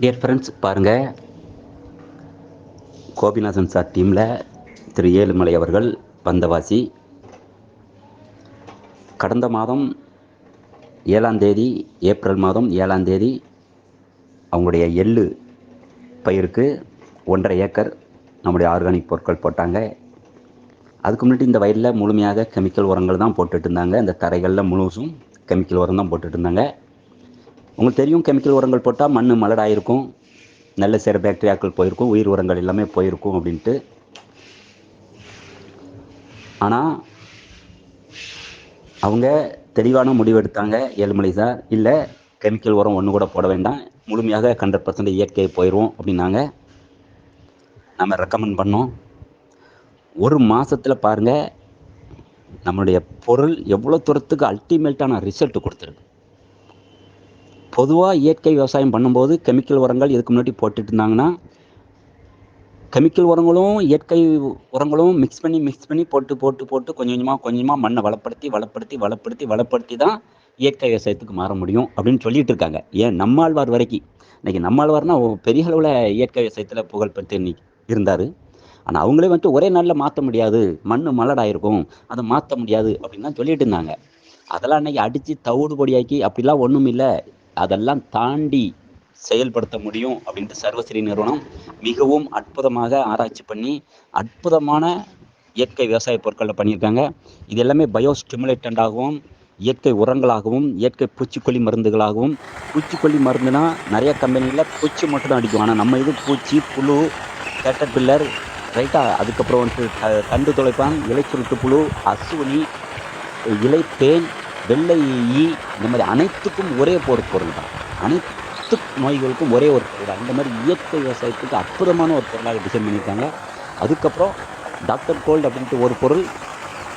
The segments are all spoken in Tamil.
டியர் ஃப்ரெண்ட்ஸ் பாருங்கள் கோபிநாசன் சார் டீமில் திரு ஏழுமலை அவர்கள் வந்தவாசி கடந்த மாதம் ஏழாம் தேதி ஏப்ரல் மாதம் ஏழாம் தேதி அவங்களுடைய எள்ளு பயிருக்கு ஒன்றரை ஏக்கர் நம்முடைய ஆர்கானிக் பொருட்கள் போட்டாங்க. அதுக்கு முன்னாடி இந்த வயலில் முழுமையாக கெமிக்கல் உரங்கள் தான் போட்டுட்டு இருந்தாங்க. இந்த தரைகளில் முழுசும் கெமிக்கல் உரம் தான் போட்டுட்டு இருந்தாங்க. உங்களுக்கு தெரியும் கெமிக்கல் உரங்கள் போட்டால் மண் மலடாயிருக்கும். நல்ல சேர பாக்டீரியாக்கள் போயிருக்கும். உயிர் உரங்கள் எல்லாமே போயிருக்கும் அப்படின்ட்டு. ஆனால் அவங்க தெளிவான முடிவு எடுத்தாங்க ஏழுமலை சார். இல்லை கெமிக்கல் உரம் ஒன்று கூட போட வேண்டாம். முழுமையாக ஹண்ட்ரட் பர்சன்ட் இயற்கையை போயிடுவோம் அப்படின்னாங்க. நம்ம ரெக்கமெண்ட் பண்ணோம். ஒரு மாதத்தில் பாருங்கள் நம்மளுடைய பொருள் எவ்வளோ தூரத்துக்கு அல்டிமேட்டான ரிசல்ட் கொடுத்துருக்கு பொதுவாக இயற்கை விவசாயம் பண்ணும்போது கெமிக்கல் உரங்கள் இதுக்கு முன்னாடி போட்டுட்டு இருந்தாங்கன்னா கெமிக்கல் உரங்களும் இயற்கை உரங்களும் மிக்ஸ் பண்ணி மிக்ஸ் பண்ணி போட்டு போட்டு போட்டு கொஞ்சம் கொஞ்சமாக கொஞ்சமாக மண்ணை வளப்படுத்தி வளப்படுத்தி வளப்படுத்தி வளப்படுத்தி தான் இயற்கை விவசாயத்துக்கு மாற முடியும் அப்படின்னு சொல்லிட்டு இருக்காங்க ஏன்? நம்மாழ்வார் வரைக்கும். இன்னைக்கு நம்மாழ்வார்னா பெரிய அளவில் இயற்கை விவசாயத்தில் புகழ்பெற்று இன்னைக்கு இருந்தார். ஆனால் அவங்களே வந்துட்டு ஒரே நாளில் மாற்ற முடியாது. மண் மலடாயிருக்கும். அதை மாற்ற முடியாது அப்படின்னு தான் சொல்லிட்டு இருந்தாங்க அதெல்லாம் அன்றைக்கி அடித்து தவிடு பொடியாக்கி அப்படிலாம் ஒன்றும் இல்லை அதெல்லாம் தாண்டி செயல்படுத்த முடியும் அப்படின்ட்டு சர்வஸ்ரீ நிறுவனம் மிகவும் அற்புதமாக ஆராய்ச்சி பண்ணி அற்புதமான இயற்கை விவசாய பொருட்களில் பண்ணியிருக்காங்க. இது எல்லாமே பயோ ஸ்டிமுலேட்டண்டாகவும் இயற்கை உரங்களாகவும் இயற்கை பூச்சிக்கொல்லி மருந்துகளாகவும். பூச்சிக்கொல்லி மருந்துனா நிறைய கம்பெனியில் பூச்சி மட்டும் தான் அடிக்கும். ஆனால் நம்ம இது பூச்சி புழு கேட்டர் பில்லர் ரைட்டாக அதுக்கப்புறம் வந்து தண்டு துளைப்பான் இலை சுருட்டு புழு அசுவனி இலை தேன் வெள்ளை ஈ இந்த மாதிரி அனைத்துக்கும் ஒரே ஒரு பொருள் தான். அனைத்து நோய்களுக்கும் ஒரே ஒரு பொருள் தான். இந்த மாதிரி இயற்கை விவசாயத்துக்கு அற்புதமான ஒரு பொருளாக டிசைன் பண்ணியிருக்காங்க. அதுக்கப்புறம் டாக்டர் கோல்டு அப்படின்ட்டு ஒரு பொருள்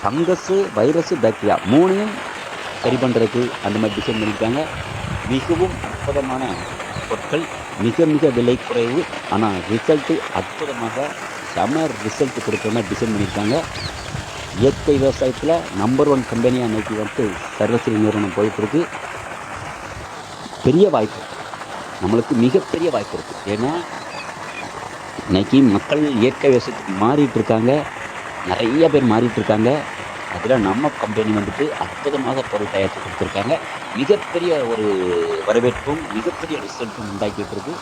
ஃபங்கஸ்ஸு வைரஸு பாக்டீரியா மூணையும் சரி பண்ணுறதுக்கு அந்த மாதிரி டிசைன் பண்ணியிருக்காங்க. மிகவும் அற்புதமான பொருட்கள் மிக மிக விலை குறைவு ஆனால் ரிசல்ட்டு அற்புதமாக செம ரிசல்ட் கொடுக்குற மாதிரி டிசைன் பண்ணியிருக்காங்க. இயற்கை விவசாயத்தில் நம்பர் ஒன் கம்பெனியாக நோக்கி வந்து சர்வஸ்ரீ நிறுவனம் போயிட்டுருக்கு. பெரிய வாய்ப்பு. நம்மளுக்கு மிகப்பெரிய வாய்ப்பு இருக்குது ஏன்னா இன்றைக்கி மக்கள் இயற்கை விவசாயத்துக்கு மாறிட்டு இருக்காங்க நிறைய பேர் மாறிட்டு இருக்காங்க அதில் நம்ம கம்பெனி வந்துட்டு அற்புதமாக பொருள் தயாரித்து கொடுத்துருக்காங்க. மிகப்பெரிய ஒரு வரவேற்பும் மிகப்பெரிய ரிசல்ட்டும் உண்டாக்கிட்டு இருக்குது